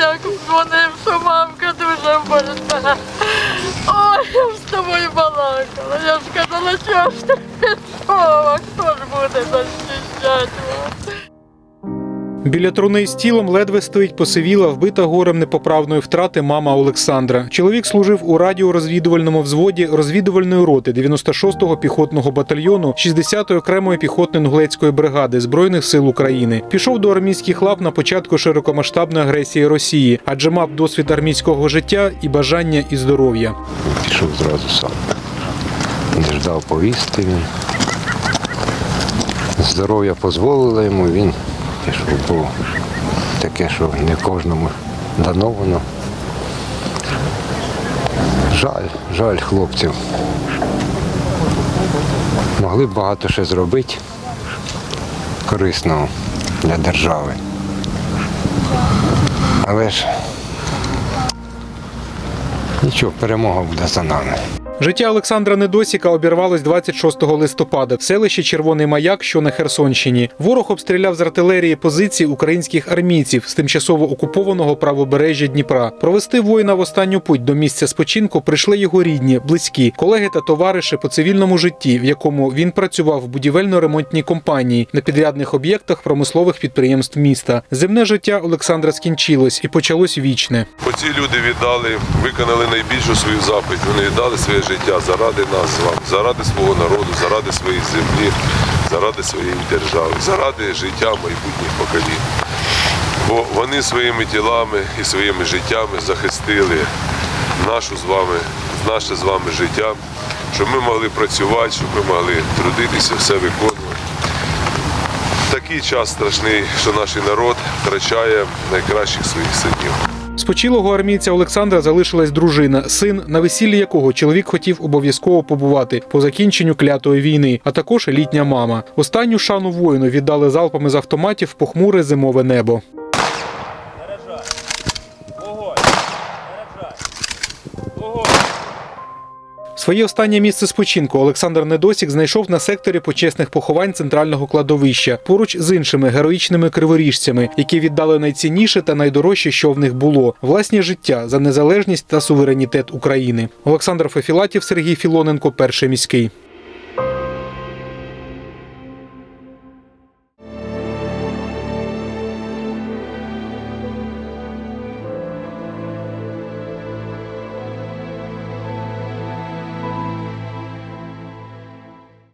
дзвонив, що мамка дуже больна. Ой, я з тобою балакала. Я ж казала, що ж ти хто ж буде захищати вас? Біля труни з тілом ледве стоїть посивіла, вбита горем непоправної втрати мама Олександра. Чоловік служив у радіорозвідувальному взводі розвідувальної роти 96-го піхотного батальйону 60-ї окремої піхотно-інгулецької бригади збройних сил України. Пішов до армійських лав на початку широкомасштабної агресії Росії, адже мав досвід армійського життя і бажання і здоров'я. пішов зразу сам. Не ждав повістки. Здоров'я дозволило йому, він пішов, бо таке, що не кожному дано воно. Жаль, жаль хлопців. Могли б багато ще зробити корисного для держави. Але ж нічого, перемога буде за нами. Життя Олександра Недосіка обірвалось 26 листопада в селищі Червоний Маяк, що на Херсонщині. Ворог обстріляв з артилерії позиції українських армійців з тимчасово окупованого правобережжя Дніпра. Провести воїна в останню путь до місця спочинку прийшли його рідні, близькі, колеги та товариші по цивільному житті, в якому він працював в будівельно-ремонтній компанії на підрядних об'єктах промислових підприємств міста. Земне життя Олександра скінчилось і почалось вічне. Оці люди віддали, виконали найбільшу свою заповідь. Вони віддали своє життя заради нас з вами, заради свого народу, заради своєї землі, заради своєї держави, заради життя майбутніх поколінь. Бо вони своїми тілами і своїми життями захистили нашу з вами, наше з вами життя, щоб ми могли працювати, щоб ми могли трудитися, все виконувати. Такий час страшний, що наш народ втрачає найкращих своїх синів. Спочилого армійця Олександра залишилась дружина, син, на весіллі якого чоловік хотів обов'язково побувати по закінченню клятої війни, а також літня мама. Останню шану воїну віддали залпами з автоматів в похмуре зимове небо. Своє останнє місце спочинку Олександр Недосік знайшов на секторі почесних поховань центрального кладовища поруч з іншими героїчними криворіжцями, які віддали найцінніше та найдорожче, що в них було власне життя за незалежність та суверенітет України. Олександр Фефілатів, Сергій Філоненко, перший міський.